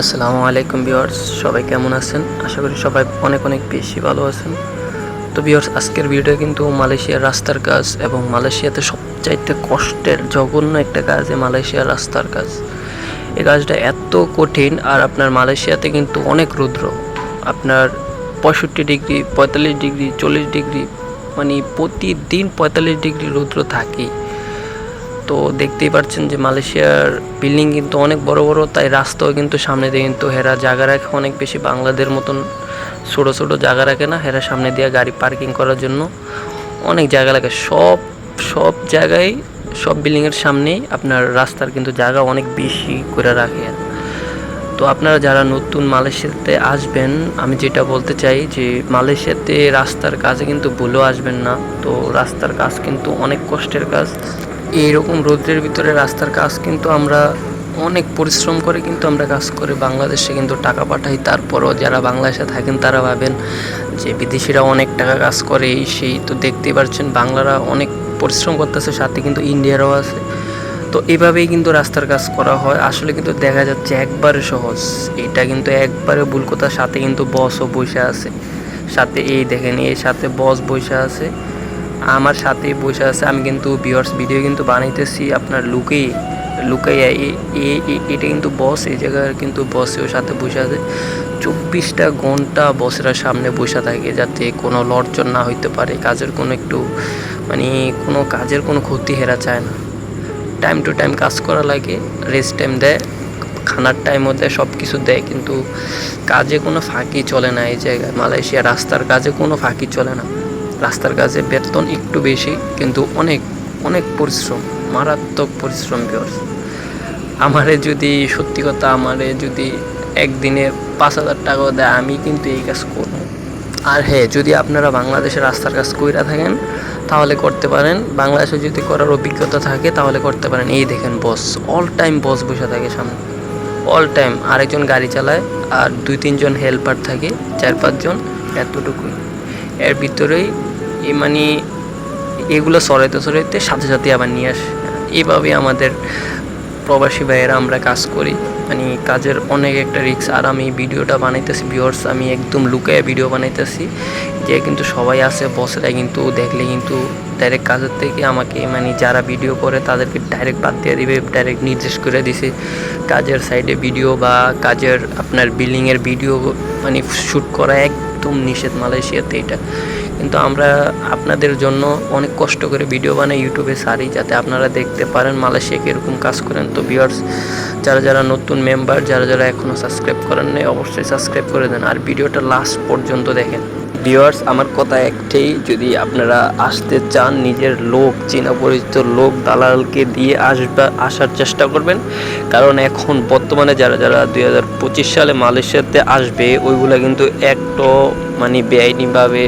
আসসালামু আলাইকুম ভিউয়ার্স, সবাই কেমন আছেন? আশা করি সবাই অনেক অনেক বেশি ভালো আছেন। তো ভিউয়ার্স, আজকের ভিডিও কিন্তু মালয়েশিয়ার রাস্তার কাজ এবং মালয়েশিয়াতে সবচাইতে কষ্টের, জঘন্য একটা কাজ এই মালয়েশিয়ার রাস্তার কাজ। এই কাজটা এত কঠিন আর আপনার মালয়েশিয়াতে কিন্তু অনেক রুদ্র। আপনার পঁয়ষট্টি ডিগ্রি, পঁয়তাল্লিশ ডিগ্রি, চল্লিশ ডিগ্রি মানে প্রতিদিন পঁয়তাল্লিশ ডিগ্রি রুদ্র থাকেই। তো দেখতেই পাচ্ছেন যে মালয়েশিয়ার বিল্ডিং কিন্তু অনেক বড় বড়, তাই রাস্তাও কিন্তু সামনে দিয়ে কিন্তু হেরা জায়গা রাখে অনেক বেশি। বাংলাদের মতন ছোটো ছোটো জায়গা রাখে না, হেরা সামনে দিয়ে গাড়ি পার্কিং করার জন্য। অনেক জায়গা লাগে সব সব জায়গায়, সব বিল্ডিংয়ের সামনেই আপনার রাস্তার কিন্তু জায়গা অনেক বেশি করে রাখে। তো আপনারা যারা নতুন মালয়েশিয়াতে আসবেন, আমি যেটা বলতে চাই যে মালয়েশিয়াতে রাস্তার কাজে কিন্তু ভুলেও আসবেন না। তো রাস্তার কাজ কিন্তু অনেক কষ্টের কাজ। এইরকম রৌদ্রের ভিতরে রাস্তার কাজ কিন্তু আমরা অনেক পরিশ্রম করে কিন্তু আমরা কাজ করে। বাংলাদেশে কিন্তু টাকা পাঠাই, তারপরও যারা বাংলাদেশে থাকেন তারা ভাবেন যে বিদেশিরা অনেক টাকা কাজ করে, এই সেই তো দেখতেই পাচ্ছেন বাংলারা অনেক পরিশ্রম করতেছে, সাথে কিন্তু ইন্ডিয়ারও আছে। তো এভাবেই কিন্তু রাস্তার কাজ করা হয়। আসলে কিন্তু দেখা যাচ্ছে একবারে সহজ। এটা কিন্তু একবারে ভুল কথা, সাথে কিন্তু বসও বসে আছে। সাথে এই দেখেন, এর সাথে বস বসে আছে। আমার সাথেই বসে আছে। আমি কিন্তু ভিউয়ার্স ভিডিও কিন্তু বানাইতেছি আপনার লুকেই। লুকাইয়া এটা কিন্তু বস এই জায়গার কিন্তু বসেও সাথে বসে আছে। চব্বিশটা ঘণ্টা বসেরা সামনে বসে থাকে যাতে কোনো লড়চর না হইতে পারে, কাজের কোনো একটু মানে কোনো কাজের কোনো ক্ষতি হেরা চায় না। টাইম টু টাইম কাজ করা লাগে রেস্ট টাইম দেয়, খানার টাইমও দেয় সব কিছু দেয়, কিন্তু কাজে কোনো ফাঁকি চলে না এই জায়গায়। মালয়েশিয়া রাস্তার কাজে কোনো ফাঁকি চলে না। রাস্তার কাজে বেতন একটু বেশি, কিন্তু অনেক অনেক পরিশ্রম, মারাত্মক পরিশ্রম বিয়র্স আমারে যদি, সত্যি কথা, আমারে যদি একদিনে পাঁচ হাজার টাকাও দেয়, আমি কিন্তু এই কাজ করব। আর হ্যাঁ যদি আপনারা বাংলাদেশের রাস্তার কাজ কইরা থাকেন, তাহলে করতে পারেন। বাংলাদেশে যদি করার অভিজ্ঞতা থাকে, তাহলে করতে পারেন। এই দেখেন বস অল টাইম বস বসে থাকে সামনে। অল টাইম আরেকজন গাড়ি চালায়, আর দুই তিনজন হেল্পার থাকে চার পাঁচজন এতটুকুই। এর ভিতরেই এই মানে এগুলো সরাইতে সরাইতে সাথে সাথে আবার নিয়ে আসে। এভাবে আমাদের প্রবাসী ভাইয়েরা আমরা কাজ করি। মানে কাজের অনেক একটা রিক্স আর আমি ভিডিওটা বানাইতেছি ভিউয়ার্স আমি একদম লুকায় ভিডিও বানাইতেছি যে কিন্তু সবাই আছে বসরা কিন্তু দেখলে কিন্তু ডাইরেক্ট কাজের থেকে আমাকে মানে যারা ভিডিও করে তাদেরকে ডাইরেক্ট বাদ দিয়ে দিবে ডাইরেক্ট নির্দেশ করে দিছে। কাজের সাইডে ভিডিও বা কাজের আপনার বিল্ডিংয়ের ভিডিও মানে শ্যুট করা একদম নিষেধ মালয়েশিয়াতে এটা। কিন্তু আমরা আপনাদের জন্য অনেক কষ্ট করে ভিডিও বানাই ইউটিউবে সারি, যাতে আপনারা দেখতে পারেন মালয়েশিয়া কীরকম কাজ করেন। তো ভিউয়ার্স যারা যারা নতুন মেম্বার যারা যারা এখনও সাবস্ক্রাইব করেন নাই, অবশ্যই সাবস্ক্রাইব করে দেন। আর ভিডিওটা লাস্ট পর্যন্ত দেখেন। ভিউয়ার্স আমার কথা একটাই, যদি আপনারা আসতে চান, নিজের লোক চেনা পরিচিত লোক, দালালকে দিয়ে আসবা, আসার চেষ্টা করবেন। কারণ এখন বর্তমানে যারা যারা দুই হাজার পঁচিশ সালে মালয়েশিয়াতে আসবে, ওইগুলা কিন্তু একটো মানে বেআইনিভাবে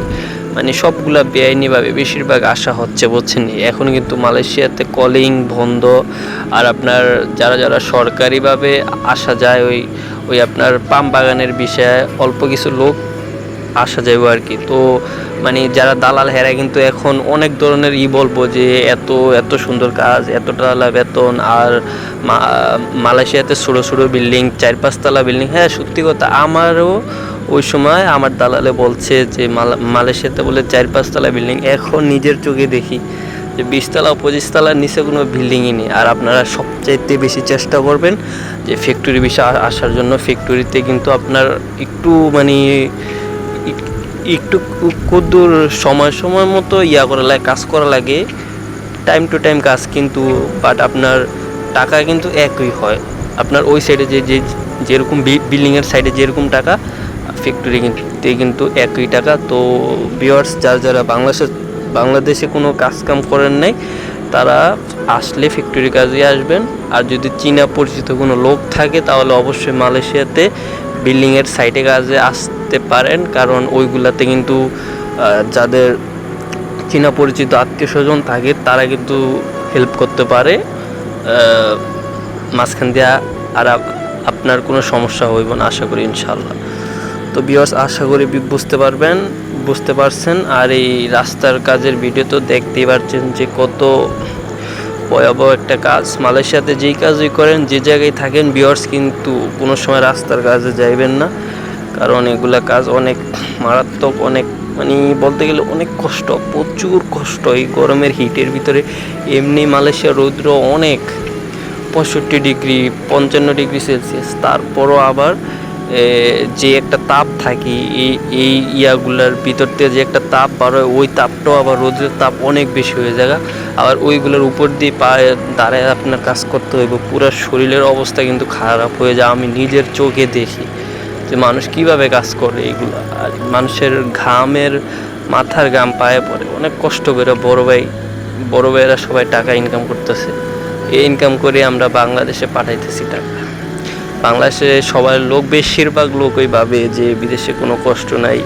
মানে সবগুলা বেআইনিভাবে বেশিরভাগ আসা হচ্ছে, বুঝছেন? এখন কিন্তু মালয়েশিয়াতে কলিং বন্ধ, আর আপনার যারা যারা সরকারিভাবে আসা যায়, ওই ওই আপনার পাম বাগানের বিষয়ে অল্প কিছু লোক আসা যাবে আর কি। তো মানে যারা দালাল, হেরা কিন্তু এখন অনেক ধরনের ই বলব যে এত এত সুন্দর কাজ এত টালা বেতন আর মালয়েশিয়াতে ছোটো ছোটো বিল্ডিং, চার পাঁচতলা বিল্ডিং। হ্যাঁ সত্যি কথা, আমারও ওই সময় আমার দালালে বলছে যে মালা- মালয়েশিয়াতে বলে চার পাঁচতলা বিল্ডিং। এখন নিজের চোখে দেখি যে বিশতলা, পঁচিশতলার নিচে কোনো বিল্ডিংই নেই। আর আপনারা সবচাইতে বেশি চেষ্টা করবেন যে ফ্যাক্টরি বিষয়ে আসার জন্য। ফ্যাক্টরিতে কিন্তু আপনার একটু মানে একটু কুদ্দুর সময় সময় মতো ইয়া করা লাগে, কাজ করা লাগে। টাইম টু টাইম কাজ কিন্তু বাট আপনার টাকা কিন্তু একই হয়। আপনার ওই সাইডে যে যে, যেরকম বিল্ডিংয়ের সাইডে যেরকম টাকা ফ্যাক্টরি কিন্তু কিন্তু একই টাকা। তো ভিওয়ার্স যারা যারা বাংলাদেশে বাংলাদেশে কোনো কাজ কাম করেন নাই, তারা আসলে ফ্যাক্টরি কাজে আসবেন। আর যদি চীনা পরিচিত কোনো লোক থাকে, তাহলে অবশ্যই মালয়েশিয়াতে বিল্ডিংয়ের সাইডে কাজে আসতে পারেন, কারণ ওইগুলাতে কিন্তু যাদের চীনা পরিচিত আত্মীয় স্বজন থাকে, তারা কিন্তু হেল্প করতে পারে। মাঝখান দিয়া আর আপনার কোনো সমস্যা হইব না, আশা করি ইনশাল্লাহ তো বিয়ার্স আশা করি বুঝতে পারবেন, বুঝতে পারছেন। আর এই রাস্তার কাজের ভিডিও তো দেখতেই পারছেন যে কত ভয়াবহ একটা কাজ। মালয়েশিয়াতে যেই কাজই করেন, যে জায়গায় থাকেন বিয়ার্স কিন্তু কোনো সময় রাস্তার কাজে যাইবেন না। কারণ এগুলা কাজ অনেক মারাত্মক, অনেক মানে বলতে গেলে অনেক কষ্ট, প্রচুর কষ্ট। এই গরমের হিটের ভিতরে এমনি মালয়েশিয়া রৌদ্র অনেক। পঁয়ষট্টি ডিগ্রি, পঞ্চান্ন ডিগ্রি সেলসিয়াস। তারপরও আবার যে একটা তাপ থাকে এই এই ইয়াগুলার ভিতর থেকে যে একটা তাপ বার হয়, ওই তাপটাও আবার রোদের তাপ অনেক বেশি হয়ে যায়। আবার ওইগুলোর উপর দিয়ে পায়ে দাঁড়ায় আপনার কাজ করতে হইব, পুরো শরীরের অবস্থা কিন্তু খারাপ হয়ে যায়। আমি নিজের চোখে দেখি যে মানুষ কীভাবে কাজ করে এগুলো। আর মানুষের ঘামের মাথার ঘাম পায়ে পড়ে। অনেক কষ্ট করে বড় ভাই, বড় ভাইয়েরা সবাই টাকা ইনকাম করতেছে। এই ইনকাম করে আমরা বাংলাদেশে পাঠাইতেছি টাকা। বাংলাদেশে সবার লোক, বেশিরভাগ লোকই ভাবে যে বিদেশে কোনো কষ্ট নাই।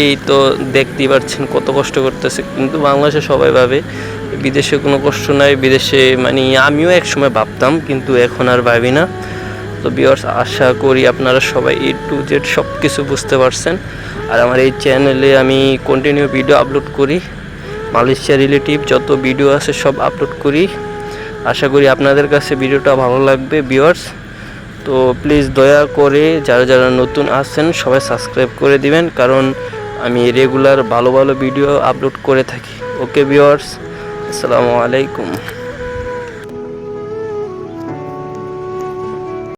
এই তো দেখতেই পাচ্ছেন কত কষ্ট করতেছে। কিন্তু বাংলাদেশে সবাই ভাবে বিদেশে কোনো কষ্ট নাই, বিদেশে মানে আমিও একসময় ভাবতাম, কিন্তু এখন আর ভাবি না। তো বিয়ার্স আশা করি আপনারা সবাই এ টু জেড সব কিছু বুঝতে পারছেন। আর আমার এই চ্যানেলে আমি কন্টিনিউ ভিডিও আপলোড করি। মালয়েশিয়া রিলেটিভ যত ভিডিও আছে সব আপলোড করি। আশা করি আপনাদের কাছে ভিডিওটা ভালো লাগবে বিয়ার্স তো প্লিজ দয়া করে যারা যারা নতুন আসছেন, সবাই সাবস্ক্রাইব করে দিবেন, কারণ আমি রেগুলার ভালো ভালো ভিডিও আপলোড করে থাকি। ওকে বিয়ার্স আসসালামু আলাইকুম।